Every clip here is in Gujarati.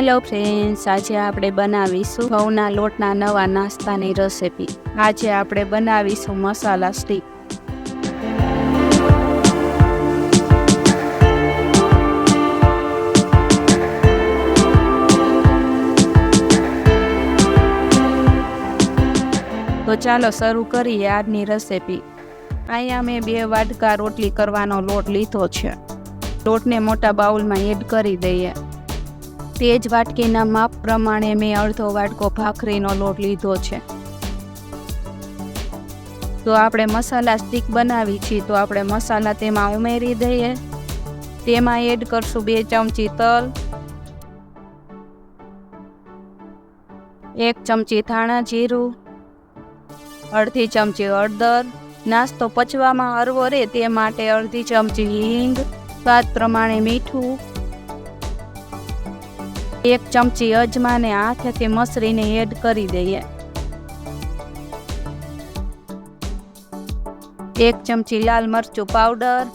હેલો ફ્રેન્ડ્સ આજે આપણે બનાવીશું ઘઉંના લોટના નવા નાસ્તાની રેસીપી આજે આપણે બનાવીશું મસાલા સ્ટીક તો ચાલો શરૂ કરીએ આજની રેસીપી અહીંયા મેં બે વાટકા રોટલી કરવાનો લોટ લીધો છે. લોટને મોટા બાઉલમાં એડ કરી દઈએ. તે જ વાટકીના માપ પ્રમાણે મેં અડધો વાટકો ભાખરીનો લોટ લીધો છે. તો આપણે મસાલા સ્ટીક બનાવી છીએ, તો આપણે મસાલા તેમાં ઉમેરી દઈએ. તેમાં એડ કરશું બે ચમચી તલ, એક ચમચી ધાણા જીરું, અડધી ચમચી હળદર. નાસ્તો પચવામાં હરવો રહે તે માટે અડધી ચમચી હિંગ, સ્વાદ પ્રમાણે મીઠું એક ચમચી અજમાને હાથેથી મસરીને એડ કરી દઈએ. એક ચમચી લાલ મરચું પાવડર,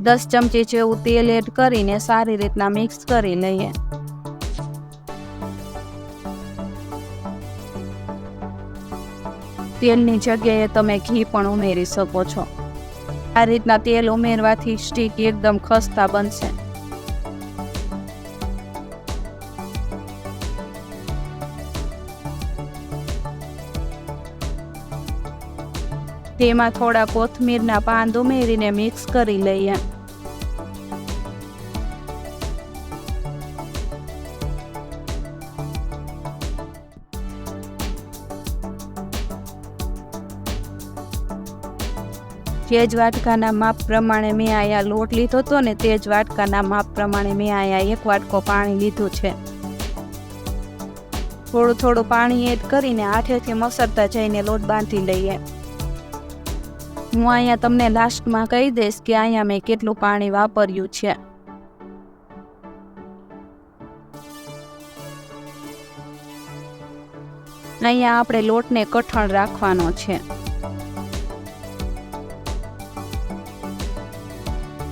દસ ચમચી જેવું તેલ એડ કરીને સારી રીતના મિક્સ કરી લઈએ. તેલની જગ્યાએ તમે ઘી પણ ઉમેરી શકો છો. આ રીતના તેલ ઉમેરવાથી સ્ટીક એકદમ ખસ્તા બનશે. તેમાં થોડા કોથમીરના પાન ઉમેરીને મિક્સ કરી લઈએ. જે જ વાટકાના માપ પ્રમાણે મેં આયા લોટ લીધો હતો ને તે જ વાટકાના માપ પ્રમાણે મેં આયા એક વાટકો પાણી લીધું છે. થોડું થોડું પાણી એડ કરીને હાથેથી મસરતા જઈને લોટ બાંધી લઈએ. હું અહીંયા તમને લાસ્ટમાં કહી દઈશ કે અહીંયા મેં કેટલું પાણી વાપર્યું છે. અહીંયા આપણે લોટને કઠણ રાખવાનો છે.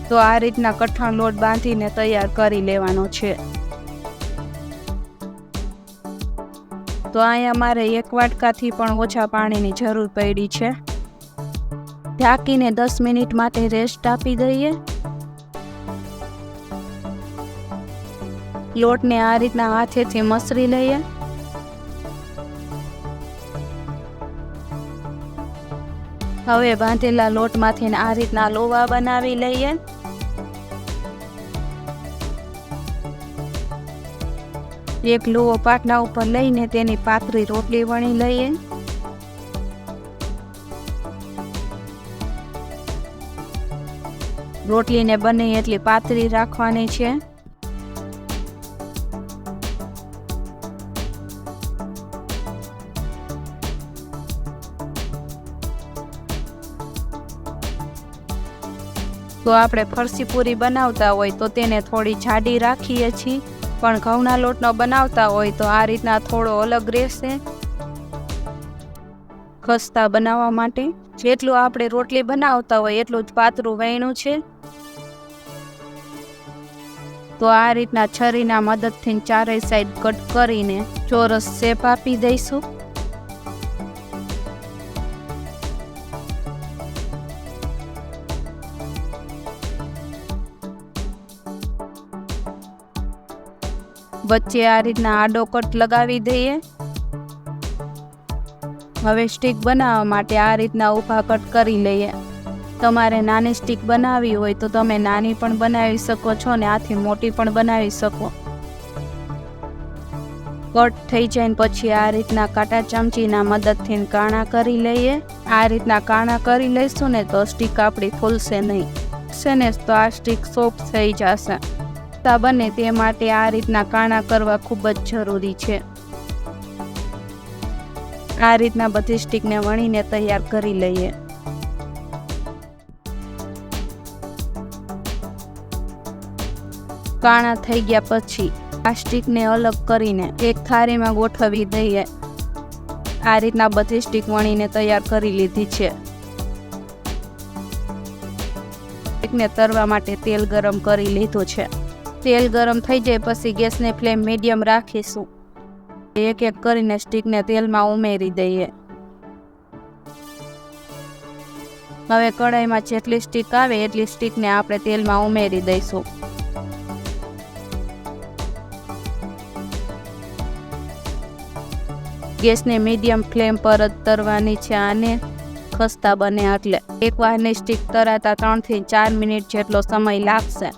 તો આ રીતના કઠણ લોટ બાંધીને તૈયાર કરી લેવાનો છે. તો અહીંયા મારે એક વાટકાથી પણ ઓછા પાણીની જરૂર પડી છે. ઢાંકીને દસ મિનિટ માટે રેસ્ટ આપી દઈએ. લોટને આ રીતના હાથેથી મસરી લઈએ. હવે બાંધેલા લોટમાંથી આ રીતના લોવા બનાવી લઈએ. એક લોવો પાટલા ઉપર લઈને તેની પાતળી રોટલી વણી લઈએ. રોટલીને બને એટલી પાતળી રાખવાની છે. તો આપણે ફરસી પૂરી બનાવતા હોય તો તેને થોડી જાડી રાખીએ છીએ, પણ ઘઉંના લોટનો બનાવતા હોય તો આ રીતના થોડો અલગ રહેશે. ખસ્તા બનાવવા માટે? જેટલું આપણે રોટલી બનાવતા હોય એટલું જ પાતળું વહેણું છે. તો આ રીતના છરીના મદદથી ચારેય સાઈડ કટ કરીને ચોરસ શેપ આપી દઈશું. વચ્ચે આ રીતના આડો કટ લગાવી દઈએ. હવે સ્ટીક બનાવવા માટે આ રીતના ઊભા કટ કરી લઈએ. તમારે નાની સ્ટીક બનાવવી હોય તો તમે નાની પણ બનાવી શકો છો ને આથી મોટી પણ બનાવી શકો. કટ થઈ જાય પછી આ રીતના કાંટા ચમચીના મદદથી કાણા કરી લઈએ. આ રીતના કાણા કરી લઈશું ને તો સ્ટીક આપણી ફૂલશે નહીં. છે ને તો આ સ્ટીક સોફ્ટ થઈ જશે. બને તે માટે આ રીતના કાણા કરવા ખૂબ જ જરૂરી છે. આ રીતના બધી સ્ટીકને વણીને તૈયાર કરી લઈએ. કાણા થઈ ગયા પછી આ સ્ટીકને અલગ કરીને એક થાળીમાં ગોઠવી દઈએ. આ રીતના બધી સ્ટીક વણીને તૈયાર કરી લીધી છે. એકને તરવા માટે તેલ ગરમ કરી લીધું છે. તેલ ગરમ થઈ જાય પછી ગેસને ફ્લેમ મીડિયમ રાખીશું. એક એક કરીને સ્ટીકને તેલમાં ઉમેરી દઈએ. હવે કઢાઈમાં જેટલી સ્ટીક આવે એટલી સ્ટીકને આપણે તેલમાં ઉમેરી દઈશું. ગેસને મીડિયમ ફ્લેમ પર જ તરવાની છે આને ખસ્તા બને એટલે એક વારની સ્ટીક તરાતા ત્રણથી ચાર મિનિટ જેટલો સમય લાગશે.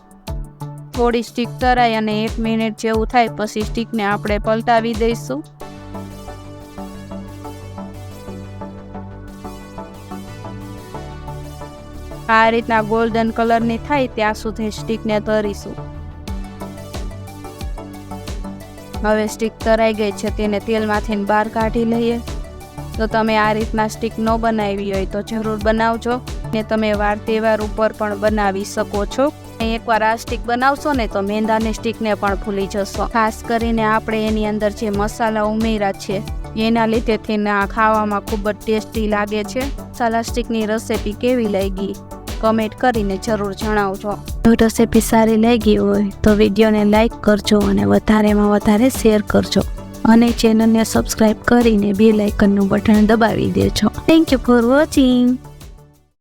થોડી સ્ટીક તરાય અને એક મિનિટ જેવું થાય પછી સ્ટીકને આપણે પલટાવી દઈશું. આ રીતના ગોલ્ડન કલરની થાય ત્યાં સુધી સ્ટીકને તરીશું. હવે સ્ટીક તરાઈ ગઈ છે તેને તેલમાંથી બહાર કાઢી લઈએ. તો તમે આ રીતના સ્ટીક ન બનાવી હોય તો જરૂર બનાવજો ને તમે વાર તહેવાર ઉપર પણ બનાવી શકો છો. એકવાર આ સ્ટીક બનાવશો ને તો મેંદાની સ્ટીકને પણ ભૂલી જશો. ખાસ કરીને આપણે એની અંદર જે મસાલા ઉમેર્યા છે, એના લીધે તેને આ ખાવામાં ખૂબ જ ટેસ્ટી લાગે છે. મસાલા સ્ટીકની રેસીપી કેવી લાગી? કમેન્ટ કરીને જરૂર જણાવજો. જો રેસીપી સારી લાગી હોય તો વિડીયોને લાઇક કરજો અને વધારેમાં વધારે શેર કરજો. અને ચેનલને સબસ્ક્રાઈબ કરીને બે લાઇકનનું બટન દબાવી દેજો. Thank you for watching